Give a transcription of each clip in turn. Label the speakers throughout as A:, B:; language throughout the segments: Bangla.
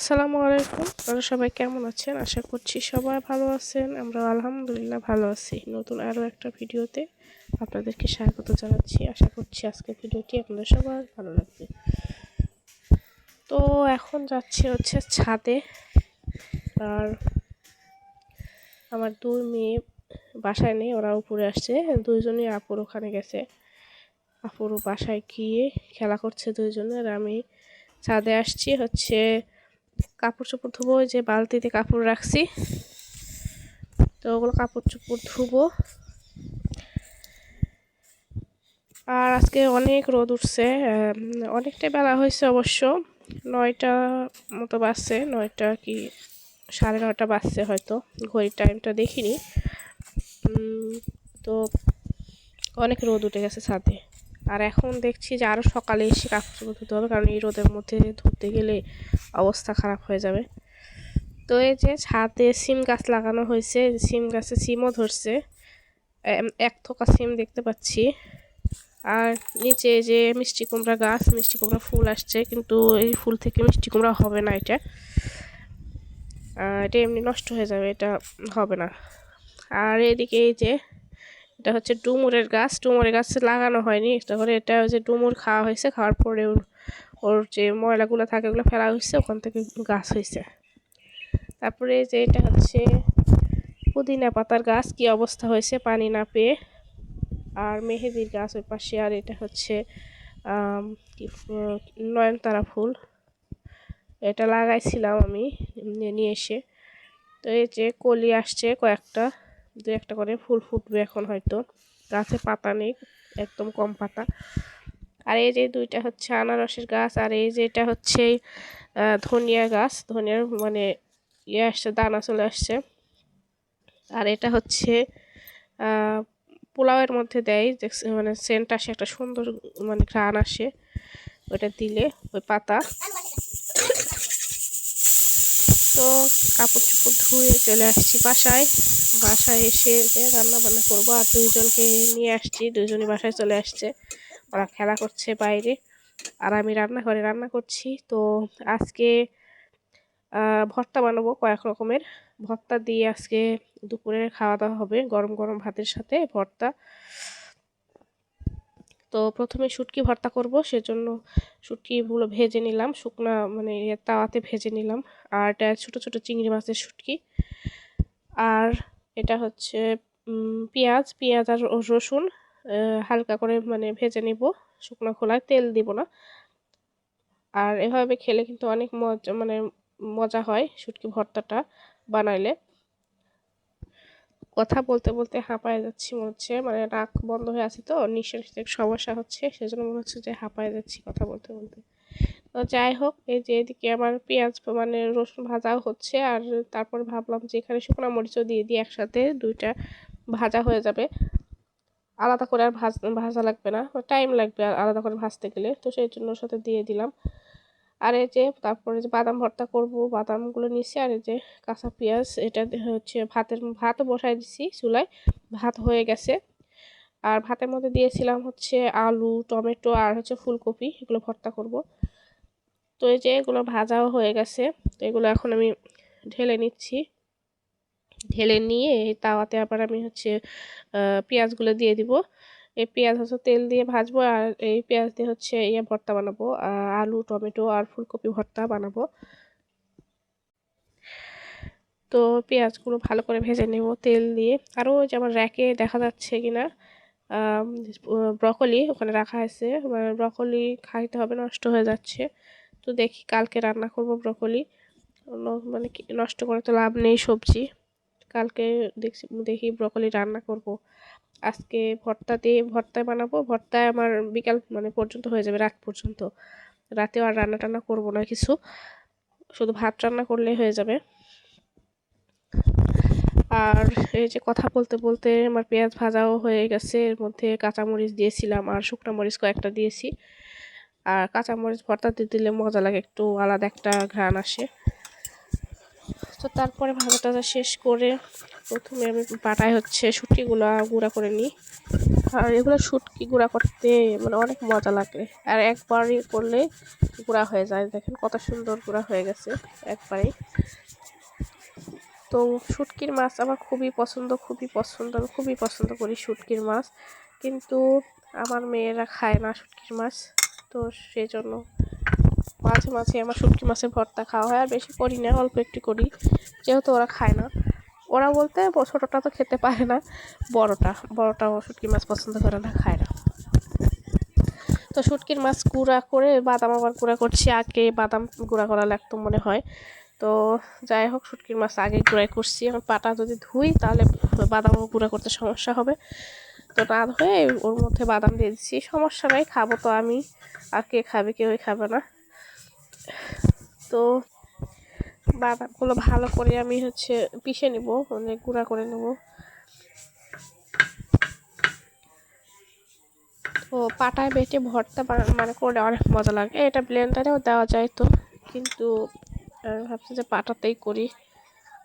A: আসসালামু আলাইকুম। আপনারা সবাই কেমন আছেন? আশা করছি সবাই ভালো আছেন। আমরা আলহামদুলিল্লাহ ভালো আছি। নতুন আরও একটা ভিডিওতে আপনাদেরকে স্বাগত জানাচ্ছি। আশা করছি আজকের ভিডিওটি আপনাদের সবার ভালো লাগবে। তো এখন যাচ্ছে হচ্ছে ছাদে। আর আমার দুই মেয়ে বাসায় নেই, ওরা উপরে আসছে। দুইজনই আপুর ওখানে গেছে। আপুর বাসায় গিয়ে খেলা করছে দুইজনে। আর আমি ছাদে আসছি হচ্ছে কাপড় চোপড় ধুবো যে বালতিতে কাপড় রাখছি। তো ওগুলো কাপড় চোপড় ধুবো। আর আজকে অনেক রোদ উঠছে অনেকটাই বেলা হয়েছে অবশ্য। নয়টা মতো বাজছে, নয়টা কি সাড়ে নয়টা বাজছে হয়তো, ঘড়ির টাইমটা দেখিনি। তো অনেক রোদ উঠে গেছে ছাদে। আর এখন দেখছি যে আরও সকালে এসে কাপড় ধুতে হবে, কারণ এই রোদের মধ্যে ধুতে গেলে অবস্থা খারাপ হয়ে যাবে। তো এই যে ছাদে সিম গাছ লাগানো হয়েছে সিম গাছে সিমও ধরছে। এক থোকা সিম দেখতে পাচ্ছি। আর নিচে যে মিষ্টি কুমড়া গাছ, মিষ্টি কুমড়া ফুল আসছে, কিন্তু এই ফুল থেকে মিষ্টি কুমড়া হবে না এটা। এটা এমনি নষ্ট হয়ে যাবে, এটা হবে না। আর এদিকে এই যে এটা হচ্ছে ডুমুরের গাছ। ডুমুরের গাছ লাগানো হয়নি। তারপরে এটা যে ডুমুর খাওয়া হয়েছে, খাওয়ার পরে ওর ওর যে ময়লাগুলো থাকে ওগুলো ফেলা হয়েছে, ওখান থেকে গাছ হয়েছে। তারপরে যে এটা হচ্ছে পুদিনা পাতার গাছ, কি অবস্থা হয়েছে পানি না পেয়ে। আর মেহেদির গাছ ওই পাশে, আর এটা হচ্ছে নয়নতারা ফুল। এটা লাগাইছিলাম আমি, নিয়ে এসে। তো এই যে কলি আসছে কয়েকটা। দু একটা করে ফুল ফুটবে এখন হয়তো। গাছে পাতা নেই, একদম কম পাতা। আর এই যে দুইটা হচ্ছে আনারসের গাছ, আর এই যে এটা হচ্ছে ধনিয়া গাছ। ধনিয়ার মানে ইয়ে আসছে, দানা চলে আসছে। আর এটা হচ্ছে পোলাওয়ের মধ্যে দেয়। যে মানে সেন্ট আসে, একটা সুন্দর মানে ঘ্রাণ আসে। ওইটা দিলে ওই পাতা। তো কাপড় চোপড় ধুয়ে চলে আসছি বাসায়। বাসায় এসে রান্না বান্না করব আর দুইজনকে নিয়ে আসছি দুইজনই বাসায় চলে আসছে। ওরা খেলা করছে বাইরে আর আমি রান্না ঘরে রান্না করছি। তো আজকে ভর্তা বানাবো কয়েক রকমের। ভর্তা দিয়ে আজকে দুপুরে খাওয়া দাওয়া হবে গরম গরম ভাতের সাথে ভর্তা। তো প্রথমে শুটকি ভর্তা করব, সেজন্য শুটকিগুলো ভেজে নিলাম, শুকনা মানে তাওয়াতে ভেজে নিলাম। আর ছোটো ছোটো চিংড়ি মাছের শুটকি। আর এটা হচ্ছে পেঁয়াজ পেঁয়াজ আর রসুন হালকা করে মানে ভেজে নিব, শুকনো খোলায় তেল দিব না। আর এভাবে খেলে কিন্তু অনেক মজা মানে মজা হয় শুটকি ভর্তাটা বানাইলে। কথা বলতে বলতে হাঁপায় যাচ্ছি মনে হচ্ছে মানে নাক বন্ধ হয়ে আছে তো, নিঃশ্বাস সমস্যা হচ্ছে, সেজন্য মনে হচ্ছে যে হাঁপায় যাচ্ছি কথা বলতে বলতে। তো যাই হোক, এই যে এদিকে আমার পেঁয়াজ মানে রসুন ভাজাও হচ্ছে আর তারপর ভাবলাম যে এখানে শুকনো মরিচও দিয়ে দিই একসাথে, দুইটা ভাজা হয়ে যাবে। আলাদা করে আর ভাজ, ভাজা লাগবে না টাইম লাগবে আলাদা করে ভাজতে গেলে, তো সেই জন্য সাথে দিয়ে দিলাম। আর এই যে তারপরে যে বাদাম ভর্তা করব, বাদামগুলো নিচ্ছি আর এই যে কাঁচা পেঁয়াজ, এটা হচ্ছে ভাতের ভাতও বসাই দিছি চুলায়, ভাত হয়ে গেছে। আর ভাতের মধ্যে দিয়েছিলাম হচ্ছে আলু, টমেটো আর হচ্ছে ফুলকপি, এগুলো ভর্তা করব। তো এই যে এগুলো ভাজাও হয়ে গেছে, তো এগুলো এখন আমি ঢেলে নিচ্ছি। ঢেলে নিয়ে তাওয়াতে আবার আমি হচ্ছে পেঁয়াজগুলো দিয়ে দিব। এই পেঁয়াজ হচ্ছে তেল দিয়ে ভাজবো আর এই পেঁয়াজ দিয়ে হচ্ছে ইয়ে ভর্তা বানাবো আলু, টমেটো আর ফুলকপি ভর্তা বানাবো। তো পেঁয়াজগুলো ভালো করে ভেজে নেব তেল দিয়ে। আরও যে আমার র্যাকে দেখা যাচ্ছে কিনা ব্রকলি ওখানে রাখা আছে ব্রকলি খাইতে হবে, নষ্ট হয়ে যাচ্ছে। তো দেখি কালকে রান্না করব ব্রকলি। মানে নষ্ট করে তো লাভ নেই সবজি। কালকে দেখছি, দেখি ব্রকলি রান্না করব। আজকে ভর্তা দিয়ে ভর্তায় বানাবো। ভর্তায় আমার বিকাল মানে পর্যন্ত হয়ে যাবে, রাত পর্যন্ত। রাতেও আর রান্না টান্না করব না কিছু। শুধু ভাত রান্না করলেই হয়ে যাবে। আর এই যে কথা বলতে বলতে আমার পেঁয়াজ ভাজাও হয়ে গেছে। এর মধ্যে কাঁচামরিচ দিয়েছিলাম আর শুকনো মরিচ কয়েকটা দিয়েছি। আর কাঁচামরিচ ভর্তা দিয়ে দিলে মজা লাগে, একটু আলাদা একটা ঘ্রাণ আসে। তো তারপরে ভাজা টাজা শেষ করে প্রথমে আমি পাটায় হচ্ছে শুটিগুলো গুঁড়া করে নিই। আর এগুলো শুটকি গুঁড়া করতে মানে অনেক মজা লাগে। আর একবারই করলে গুঁড়া হয়ে যায়। দেখেন কত সুন্দর গুঁড়া হয়ে গেছে একবারেই তো শুটকির মাছ আমার খুবই পছন্দ খুবই পছন্দ। আমি খুবই পছন্দ করি শুটকির মাছ। কিন্তু আমার মেয়েরা খায় না শুটকির মাছ। তো সেই জন্য মাঝে মাঝে আমার শুটকি মাছের ভর্তা খাওয়া হয়, আর বেশি করি না, অল্প একটু করি। যেহেতু ওরা খায় না। ওরা বলতে ছোটোটা তো খেতে পারে না, বড়টা বড়টা শুটকি মাছ পছন্দ করে না, খায় না। তো শুটকির মাছ গুঁড়া করে, বাদাম আবার গুঁড়া করছি, আগে বাদাম গুঁড়া করা লাগতো মনে হয়। তো যাই হোক, শুটকির মাছ আগে গুঁড়াই করছি। এখন পাটা যদি ধুই, তাহলে বাদামও গুঁড়া করতে সমস্যা হবে। তো না ধুয়ে ওর মধ্যে বাদাম দিয়ে দিচ্ছি। সমস্যা নাই, খাব তো আমি। আর কে খাবে, কেউই খাবে না। তো বাদামগুলো ভালো করে আমি হচ্ছে পিষে নিব মানে গুঁড়া করে নেব। তো পাটায় বেটে ভর্তা মানে করে অনেক মজা লাগে। এটা ব্লেন্ডারেও দেওয়া যায় তো, কিন্তু ভাবছি যে পাটাতেই করি।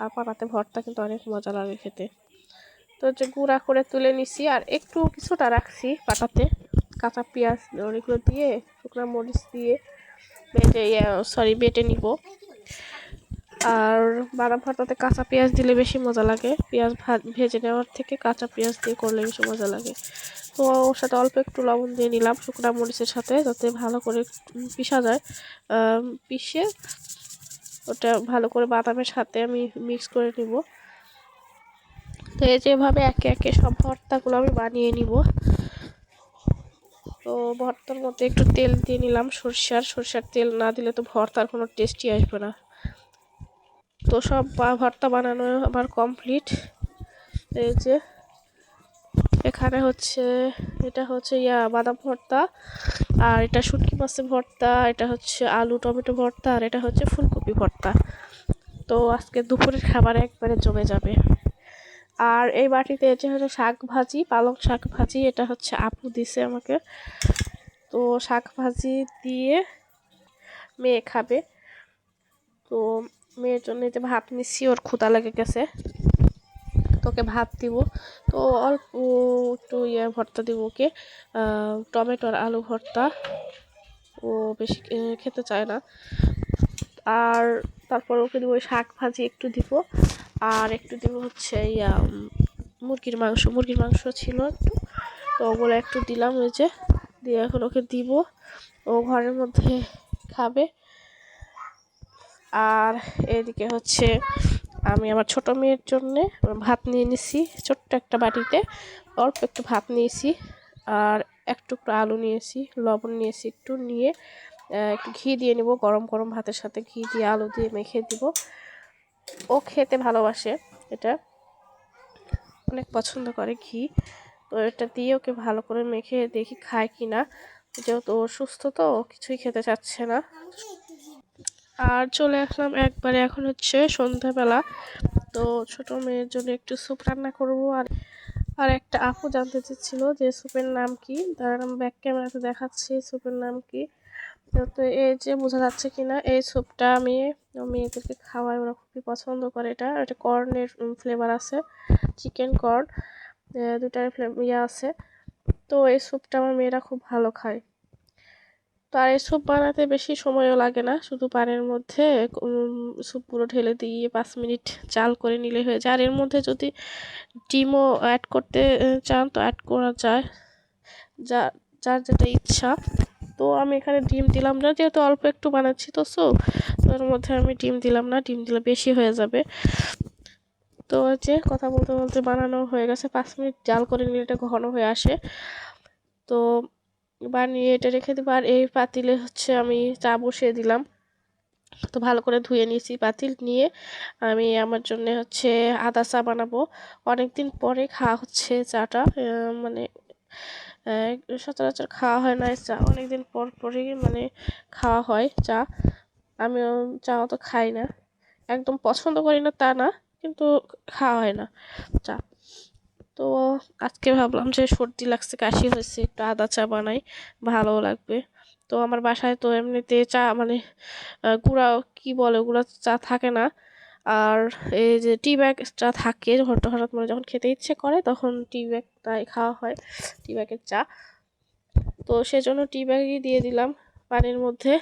A: আর পাটাতে ভর্তা কিন্তু অনেক মজা লাগে খেতে। তো হচ্ছে গুঁড়া করে তুলে নিছি, আর একটু কিছুটা রাখছি পাটাতে কাঁচা পেঁয়াজ ওইগুলো দিয়ে, শুকনো মরিচ দিয়ে বেটে সরি বেটে নিব। আর বাদাম ভর্তাতে কাঁচা পেঁয়াজ দিলে বেশি মজা লাগে। পেঁয়াজ ভাত ভেজে নেওয়ার থেকে কাঁচা পেঁয়াজ দিয়ে করলে বেশি মজা লাগে। তো ওর সাথে অল্প একটু লবণ দিয়ে নিলাম শুকনা মরিচের সাথে, যাতে ভালো করে পিষা যায়। পিষে ওটা ভালো করে বাদামের সাথে আমি মিক্স করে নিব। তো এই যেভাবে একে একে সব ভর্তাগুলো আমি বানিয়ে নিব। তো ভর্তার মধ্যে একটু তেল দিয়ে নিলাম, সরষার। সরষার তেল না দিলে তো ভর্তার কোনো টেস্টই আসবে না। তো সব ভর্তা বানানো আমার কমপ্লিট এই যে এখানে হচ্ছে, এটা হচ্ছে ইয়া, বাদাম ভর্তা, আর এটা শুটকি মাছের ভর্তা, এটা হচ্ছে আলু টমেটো ভর্তা, আর এটা হচ্ছে ফুলকপি ভর্তা। তো আজকে দুপুরের খাবার একবারে জমে যাবে। আর এই বাটিতে এটা হচ্ছে শাক ভাজি পালং শাক ভাজি এটা হচ্ছে আপু দিছে আমাকে। তো শাক ভাজি দিয়ে মেয়ে খাবে। তো মেয়ের জন্য এতে ভাত নিচ্ছি, ওর ক্ষুদা লেগে গেছে। তোকে ভাত দিব। তো অল্প একটু ইয়ে ভর্তা দিব ওকে। টমেটোর আলু ভর্তা। ও বেশি খেতে চায় না। আর তারপর ওকে দিব শাক ভাজি একটু দিব। আর একটু দিব হচ্ছে ইয়া মুরগির মাংস। মুরগির মাংস ছিল একটু, তো ওগুলো একটু দিলাম ওই যে, দিয়ে এখন ওকে দিব। ও ঘরের মধ্যে খাবে। আর এদিকে হচ্ছে আমি আমার ছোট মেয়ের জন্যে ভাত নিয়ে নিছি, ছোট্ট একটা বাটিতে। অল্প একটু ভাত নিয়েছি, আর একটু আলু নিয়েছি, লবণ নিয়েছি একটু, নিয়ে একটু ঘি দিয়ে নিব, গরম গরম ভাতের সাথে ঘি দিয়ে আলু দিয়ে মেখে দিব। ও খেতে ভালোবাসে এটা। অনেক পছন্দ করে ঘি। তো এটা দিয়ে ওকে ভালো করে মেখে দেখি খায় কি না যেহেতু ও সুস্থ, তো ও কিছুই খেতে চাচ্ছে না। আর চলে আসলাম একবারে এখন হচ্ছে সন্ধ্যাবেলা। তো ছোট মেয়ের জন্য একটু স্যুপ রান্না করব। আর আর একটা আপু জানতে চেয়েছিল যে, স্যুপের নাম কি? তার ব্যাক ক্যামেরাতে দেখাচ্ছি, স্যুপের নাম কি? তো এই যে বোঝা যাচ্ছে কিনা, এই স্যুপটা আমি মেয়েদেরকে খাওয়াই ওরা খুবই পছন্দ করে এটা। এটা কর্নের ফ্লেভার আছে চিকেন কর্ন দুটার ইয়ে আছে। তো এই স্যুপটা আমার মেয়েরা খুব ভালো খায়। তো আর এই স্যুপ বানাতে বেশি সময়ও লাগে না, শুধু পানের মধ্যে স্যুপগুলো ঢেলে দিয়ে পাঁচ মিনিট চাল করে নিলে হয়ে যায়। আর এর মধ্যে যদি ডিমও অ্যাড করতে চান, তো অ্যাড করা যায়। যা, যার যেটা ইচ্ছা। তো আমি এখানে ডিম দিলাম না, যেহেতু অল্প একটু বানাচ্ছি তো স্যুপ তো এর মধ্যে আমি ডিম দিলাম না, ডিম দিলে বেশি হয়ে যাবে। তো যে কথা বলতে বলতে বানানো হয়ে গেছে, পাঁচ মিনিট জাল করে নিলে এটা ঘন হয়ে আসে। তো বানিয়ে এটা রেখে দেবো, আর এই পাতিলে হচ্ছে আমি চা বসিয়ে দিলাম। তো ভালো করে ধুয়ে নিয়েছি পাতিল, নিয়ে আমি আমার জন্য হচ্ছে আদা চা বানাবো। অনেক দিন পরে খাওয়া হচ্ছে চাটা মানে সচরাচর খাওয়া হয় না, চা অনেক দিন পর পরই মানে খাওয়া হয় চা। আমিও চা অত খাই না, একদম পছন্দ করি না তা না, কিন্তু খাওয়া হয় না চা। তো আজকে ভাবলাম যে সর্দি লাগছে, কাশি হয়েছে, একটু আদা চা বানাই ভালো লাগবে। তো আমার বাসায় তো এমনিতে চা মানে গুঁড়া কি বলে, ওগুলো চা থাকে না। আর এই যে টি ব্যাগটা থাকে, হঠাৎ হঠাৎ মানে যখন খেতে ইচ্ছে করে, তখন টি ব্যাগটাই খাওয়া হয় টি ব্যাগের চা। তো সেজন্য টি ব্যাগই দিয়ে দিলাম পানির মধ্যে।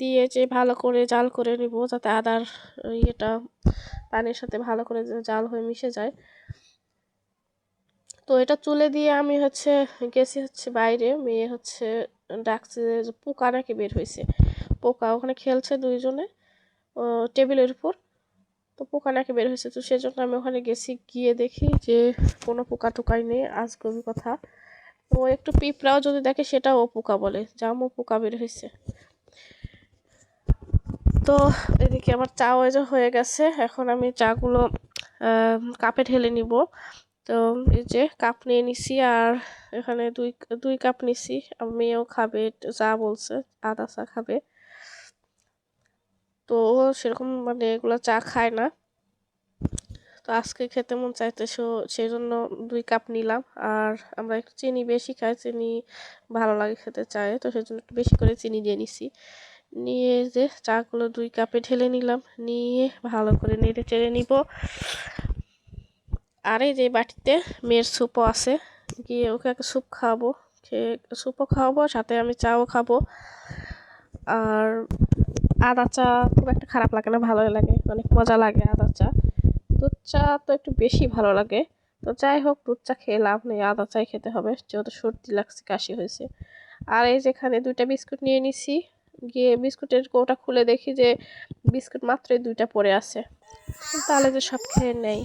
A: দিয়ে যে ভালো করে জাল করে নিব, যাতে আদার ইয়েটা পানির সাথে ভালো করে জাল হয়ে মিশে যায়। তো এটা তুলে দিয়ে আমি হচ্ছে, গেছি হচ্ছে বাইরে, মেয়ে হচ্ছে ডাকছে যে পোকা নাকি বের হয়েছে পোকা, ওখানে খেলছে দুইজনে টেবিলের উপর। তো পোকা নাকি বের হয়েছে। তো সেজন্য আমি ওখানে গেছি, গিয়ে দেখি যে কোনো পোকা টোকাই নেই, আজ কবি কথা। ও একটু পিঁপড়াও যদি দেখে, সেটাও ও পোকা বলে, জামও পোকা বের হয়েছে। তো এদিকে আমার চা ওয়েজও হয়ে গেছে, এখন আমি চাগুলো কাপে ঢেলে নিব। তো এই যে কাপ নিয়ে নিছি, আর এখানে দুই দুই কাপ নিছি। মেয়েও খাবে চা বলছে, আদা চা খাবে। তো ও সেরকম মানে এগুলো চা খায় না। তো আজকে খেতে মন চাইতে সেই জন্য দুই কাপ নিলাম। আর আমরা একটু চিনি বেশি খাই, চিনি ভালো লাগে খেতে চায়, তো সেই জন্য একটু বেশি করে চিনি দিয়ে নিছি। নিয়ে যে চাগুলো দুই কাপে ঢেলে নিলাম, নিয়ে ভালো করে নেড়ে চেড়ে নিব। আর এই যে বাটিতে মেয়ের স্যুপও আছে, গিয়ে ওকে একটা স্যুপ খাওয়াবো, খেয়ে স্যুপও খাওয়াবো সাথে আমি চাও খাব। আর আদা চা খুব একটা খারাপ লাগে না, ভালোই লাগে, অনেক মজা লাগে আদা চা দুধ চা তো একটু বেশি ভালো লাগে। তো যাই হোক দুধ চা খেয়ে লাভ নেই আদা চাই খেতে হবে, যেহেতু সর্দি লাগছে, কাশি হয়েছে। আর এই যেখানে দুইটা বিস্কুট নিয়ে নিছি। গিয়ে বিস্কুটের কৌটা খুলে দেখি যে বিস্কুট মাত্রই দুইটা পড়ে আছে। তাহলে যে সব খেয়ে নেই।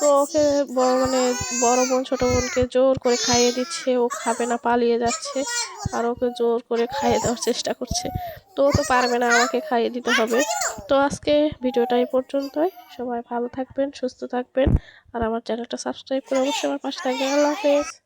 A: তো ওকে বড় মানে বড় বোন, ছোট বোনকে জোর করে খাইয়ে দিচ্ছে। ও খাবে না, পালিয়ে যাচ্ছে। আর ওকে জোর করে খাইয়ে দেওয়ার চেষ্টা করছে। তো ও তো পারবে না, আমাকে খাইয়ে দিতে হবে। তো আজকে ভিডিওটা এই পর্যন্তই। সবাই ভালো থাকবেন, সুস্থ থাকবেন। আর আমার চ্যানেলটা সাবস্ক্রাইব করে অবশ্যই আমার পাশে থাকবেন। আল্লাহ হাফেজ।